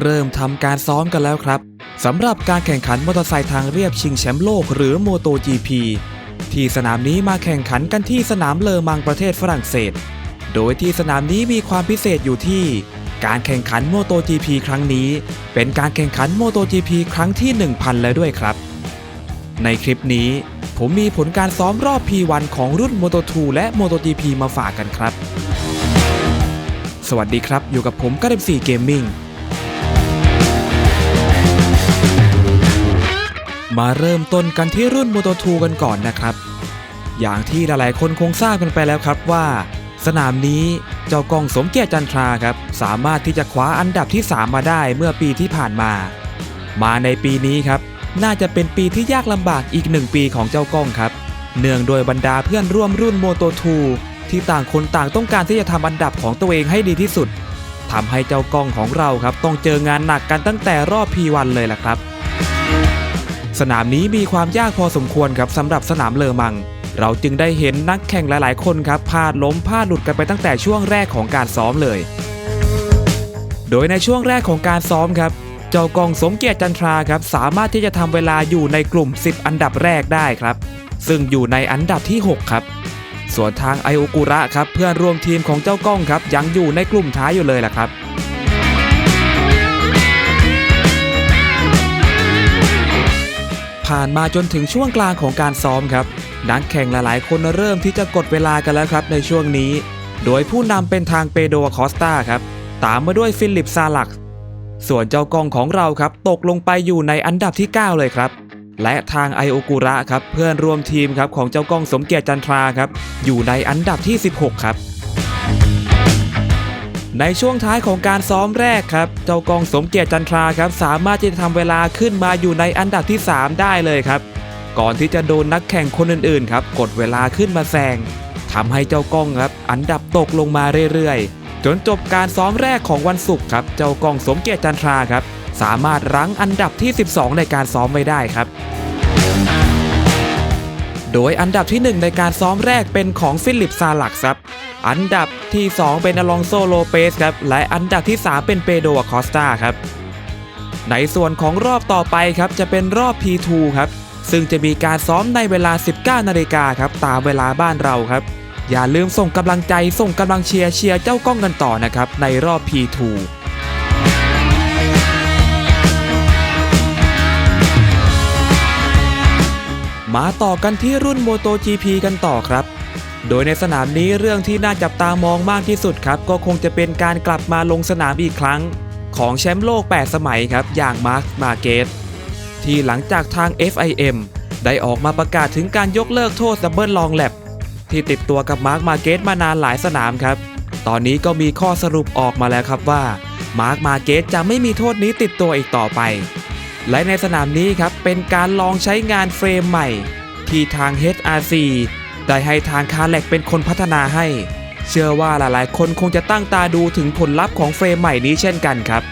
เริ่มทำการซ้อมกันแล้วครับสำหรับการแข่งขันมอเตอร์ไซค์ทางเรียบชิงแชมป์โลกหรือ MotoGP ที่สนามนี้มาแข่งขันกันที่สนามเลอมังประเทศฝรั่งเศส โดยที่สนามนี้มีความพิเศษอยู่ที่ การแข่งขัน MotoGP ครั้งนี้ เป็นการแข่งขัน MotoGP ครั้งที่ 1000 แล้วด้วยครับ ในคลิปนี้ ผมมีผลการซ้อมรอบ P1 ของรุ่น Moto2 และ MotoGP มาฝากกันครับ สวัสดีครับ อยู่กับผมก็เดม4 Gaming มาเริ่มต้นกันที่รุ่น Moto2 กันก่อนนะครับ อย่างที่หลายๆคนคงทราบกันไปแล้วครับว่า สนามนี้เจ้ากองสมเกียรติจันทราครับ สามารถที่จะคว้าอันดับที่ 3 มาได้เมื่อปีที่ผ่านมา มาในปีนี้ครับ น่าจะเป็นปีที่ยากลำบากอีกหนึ่งปีของเจ้ากล้องครับ เนื่องโดยบรรดาเพื่อนร่วมรุ่น Moto2 ที่ต่างคนต่างต้องการที่จะทำอันดับของตัวเองให้ดีที่สุดทำให้เจ้ากล้องของเราครับ ต้องเจองานหนักกันตั้งแต่รอบ P1 เลยล่ะครับ สนามนี้มีความยากพอสมควรครับสำหรับสนามเลอมัง เราจึงได้เห็นนักแข่งหลาย ๆ คนครับพลาดล้มพลาดหลุดกันไปตั้งแต่ช่วงแรกของการซ้อมเลย โดยในช่วงแรกของการซ้อมครับเจ้ากองสมเกียรติจันทราครับสามารถที่จะทำเวลาอยู่ในกลุ่ม 10 อันดับแรกได้ครับ ซึ่งอยู่ในอันดับที่ 6 ครับ ส่วนทางไอโอกุระครับเพื่อนร่วมทีมของเจ้ากล้องครับยังอยู่ในกลุ่มท้ายอยู่เลยล่ะครับผ่านมาจนถึงช่วงกลางของการซ้อมครับ นักแข่งหลายๆ คนเริ่มที่จะกดเวลากันแล้วครับในช่วงนี้ โดยผู้นำเป็นทางเปโดคอสตาครับ ตามมาด้วยฟิลิปซาลัก ส่วนเจ้ากองของเราครับ ตกลงไปอยู่ในอันดับที่ 9 เลยครับ และทางไอโอกุระครับเพื่อนร่วมทีมครับของเจ้ากองสมเกียรติจันทราครับอยู่ในอันดับที่ 16 ครับ ในช่วงท้ายของการซ้อมแรกครับ เจ้ากองสมเกียรติจันทราครับสามารถที่จะทำเวลาขึ้นมาอยู่ในอันดับที่ 3 ได้เลยครับ ก่อนที่จะโดนนักแข่งคนอื่นๆครับกดเวลาขึ้นมาแซงทำให้เจ้ากล้องครับอันดับตกลงมาเรื่อยๆ จนจบการซ้อมแรกของวันศุกร์ครับ เจ้ากล้องสมเกียรติจันทราครับ สามารถรั้งอันดับที่ 12 ในการซ้อมไว้ได้ครับ โดยอันดับที่ 1 ในการซ้อมแรกเป็นของฟิลิปซาลักครับอันดับที่ 2 เป็นอลองโซโลเปสครับและอันดับที่ 3 เป็นเปโดอคอสตาครับในส่วนของรอบต่อไปครับจะเป็นรอบ P2 ครับซึ่งจะมีการซ้อมในเวลา 19 นาฬิกาครับตามเวลาบ้านเราครับ อย่าลืมส่งกำลังใจส่งกำลังเชียร์เชียร์เจ้ากล้องกันต่อนะครับในรอบ P2 มาต่อกันที่รุ่น MotoGP กันต่อครับ โดยในสนามนี้เรื่องที่น่าจับตามองมากที่สุดครับ ก็คงจะเป็นการกลับมาลงสนามอีกครั้ง ของแชมป์โลก 8 สมัยครับ อย่างมาร์คมาเกสที่หลังจากทาง FIM ได้ออกมาประกาศถึงการยกเลิกโทษดับเบิลลองแลบที่ติดตัวกับมาร์คมาเกสมานานหลายสนามครับ ตอนนี้ก็มีข้อสรุปออกมาแล้วครับว่ามาร์คมาเกสจะไม่มีโทษนี้ติดตัวอีกต่อไป และในสนามนี้ครับเป็นการลองใช้งานเฟรมใหม่ ที่ทาง HRC ได้ให้ทางคาแลกเป็นคนพัฒนาให้ เชื่อว่าหลายๆ คนคงจะตั้งตาดูถึงผลลัพธ์ของเฟรมใหม่นี้เช่นกันครับ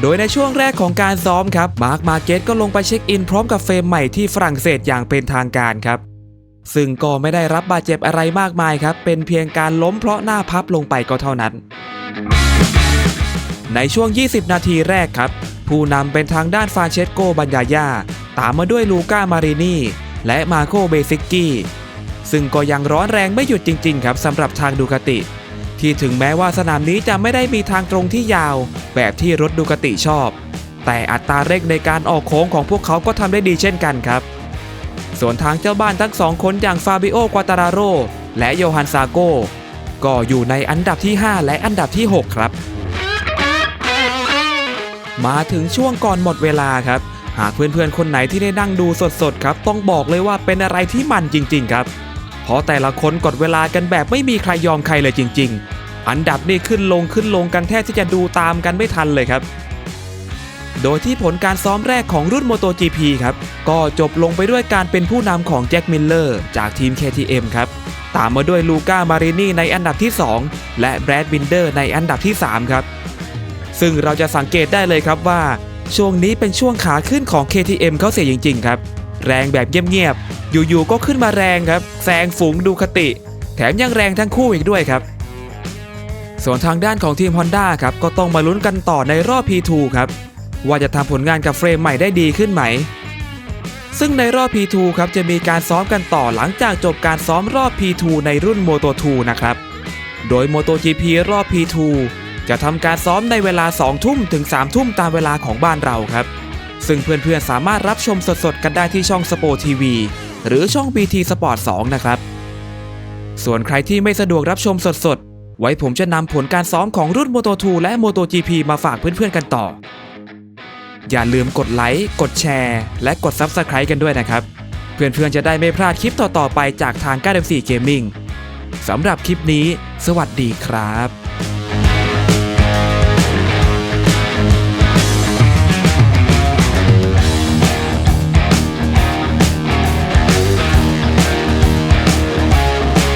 โดยในช่วงแรกของการซ้อมครับมาร์คมาเก็ตก็ลงไปเช็คอินพร้อมกับเฟรมใหม่ที่ฝรั่งเศสอย่างเป็นทางการครับ ซึ่งก็ไม่ได้รับบาดเจ็บอะไรมากมายครับ เป็นเพียงการล้มเพราะหน้าพับลงไปก็เท่านั้น ในช่วง 20 นาทีแรกครับ ผู้นำเป็นทางด้านฟาเชสโกบัญญายาตามมาด้วยลูก้ามารินีและมาโคเบซิกกี้ ซึ่งก็ยังร้อนแรงไม่หยุดจริง ๆ ครับสำหรับทางดูคาติ ที่ถึงแม้ว่าสนามนี้จะไม่ได้มีทางตรงที่ยาว แบบที่รถดูคาติชอบ แต่อัตราเร่งในการออกโค้งของพวกเขาก็ทำได้ดีเช่นกันครับ ส่วนทางเจ้าบ้านทั้งสองคนอย่างฟาบิโอ ควาตาราโรและโยฮันซาโกก็อยู่ในอันดับที่ 5 และอันดับที่ 6 ครับ มาถึงช่วงก่อนหมดเวลาครับ หากเพื่อนๆคนไหนที่ได้นั่งดูสดๆครับ ต้องบอกเลยว่าเป็นอะไรที่มันจริง ๆ ครับ เพราะแต่ละคนกดเวลากันแบบไม่มีใครยอมใครเลยจริง ๆ อันดับนี่ขึ้นลงขึ้นลงกันแทบที่จะดูตามกันไม่ทันเลยครับ โดยที่ผลการซ้อมแรกของรุ่น MotoGP ครับ ก็จบลงไปด้วยการเป็นผู้นำของแจ็คมิลเลอร์จากทีม KTM ครับตามมาด้วยลูก้ามารินีในอันดับที่ 2 และแบรดบินเดอร์ในอันดับที่ 3 ครับ ซึ่งเราจะสังเกตได้เลยครับว่า ช่วงนี้เป็นช่วงขาขึ้นของ KTM เขาเสียจริง ๆ ครับ แรงแบบเงียบๆอยู่ๆก็ขึ้นมาแรงครับแซงฝูงดูคติ แถมยังแรงทั้งคู่อีกด้วยครับ ส่วนทางด้านของทีม Honda ครับก็ต้องมาลุ้นกันต่อในรอบ P2 ครับว่าจะทำผลงานกับเฟรมใหม่ได้ดีขึ้นไหม ซึ่งในรอบ P2 ครับจะมีการซ้อมกันต่อหลังจากจบการซ้อมรอบ P2 ในรุ่น Moto2 นะครับ โดย MotoGP รอบ P2 จะทำการซ้อมในเวลา 2 ทุ่มถึง 3 ทุ่มตามเวลาของบ้านเราครับ ซึ่งเพื่อนๆ สามารถรับชมสดๆ กันได้ที่ช่อง s p o TV หรือช่อง BT Sport 2 นะครับ ส่วนใครที่ไม่สะดวกรับชมสดๆ ไว้ผมจะนำผลการซ้อมของรุ่น Moto2 และ MotoGP มาฝากเพื่อนๆ กันต่อ อย่าลืมกดไลค์ กดแชร์ และกด Subscribe กันด้วยนะครับ เพื่อนๆ จะได้ไม่พลาดคลิปต่อๆ ไปจากทาง 9 4 Gaming สำหรับคลิปนี้ สวัสดีครับ